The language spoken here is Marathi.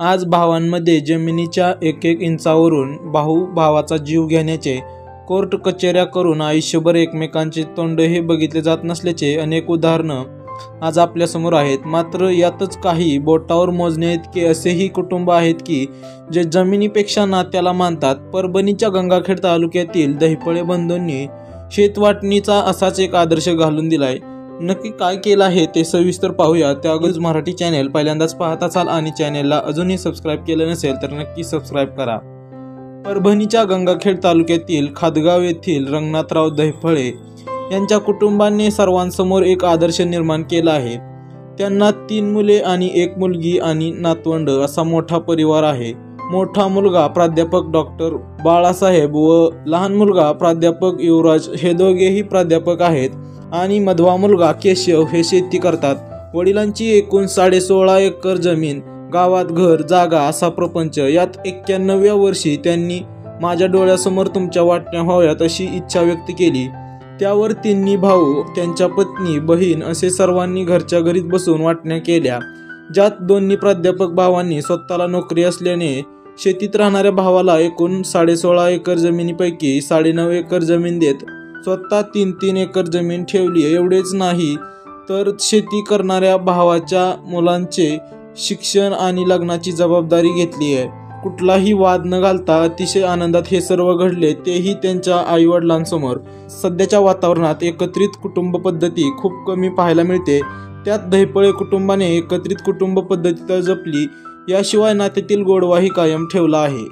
आज भावांमध्ये जमिनीच्या एक एक इंचावरून भाऊ भावाचा जीव घेण्याचे कोर्ट कचेऱ्या करून आयुष्यभर एकमेकांचे तोंड हे बघितले जात नसल्याचे अनेक उदाहरणं आज आपल्यासमोर आहेत. मात्र यातच काही बोटावर मोजण्या इतके असेही कुटुंब आहेत की जे जमिनीपेक्षा नात्याला मानतात. परभणीच्या गंगाखेड तालुक्यातील दहिपळे बंधूंनी शेतवाटणीचा असाच एक आदर्श घालून दिलाय. नक्की काय केलं आहे ते सविस्तर पाहूया. त्या अगदीच मराठी चॅनेल पहिल्यांदाच पाहत असाल आणि चॅनेलला अजूनही सबस्क्राईब केलं नसेल तर नक्की सबस्क्राईब करा. परभणीच्या गंगाखेड तालुक्यातील खादगाव येथील रंगनाथराव दहिफळे यांच्या कुटुंबाने सर्वांसमोर एक आदर्श निर्माण केला आहे. त्यांना तीन मुले आणि एक मुलगी आणि नातवंड असा मोठा परिवार आहे. मोठा मुलगा प्राध्यापक डॉक्टर बाळासाहेब व लहान मुलगा प्राध्यापक युवराज हे दोघेही प्राध्यापक आहेत. आणि मधवा मुलगा केशव हे शेती करतात. वडिलांची एकूण साडेसोळा एकर जमीन गावात घर जागा असा प्रपंच. यात एक्क्याण्णव्या वर्षी त्यांनी माझ्या डोळ्यासमोर तुमच्या वाटण्या व्हाव्यात अशी इच्छा व्यक्त केली. त्यावर तिन्ही भाऊ त्यांच्या पत्नी बहीण असे सर्वांनी घरच्या घरीत बसून वाटण्या केल्या. ज्यात दोन्ही प्राध्यापक भावांनी स्वतःला नोकरी असल्याने शेतीत राहणाऱ्या भावाला एकूण साडेसोळा एकर जमिनीपैकी साडेनऊ एकर जमीन देत स्वतः तीन तीन एकर जमीन ठेवली एवढेच नाही तर शेती करणाऱ्या भावाच्या मुलांचे शिक्षण आणि लग्नाची जबाबदारी घेतली आहे. कुठलाही वाद न घालता अतिशय आनंदात हे सर्व घडले तेही त्यांच्या आईवडिलांसमोर. सध्याच्या वातावरणात एकत्रित कुटुंब पद्धती खूप कमी पाहायला मिळते. त्यात दहीपळे कुटुंबाने एकत्रित कुटुंब पद्धती तर जपली याशिवाय नात्यातील गोडवाही कायम ठेवला आहे.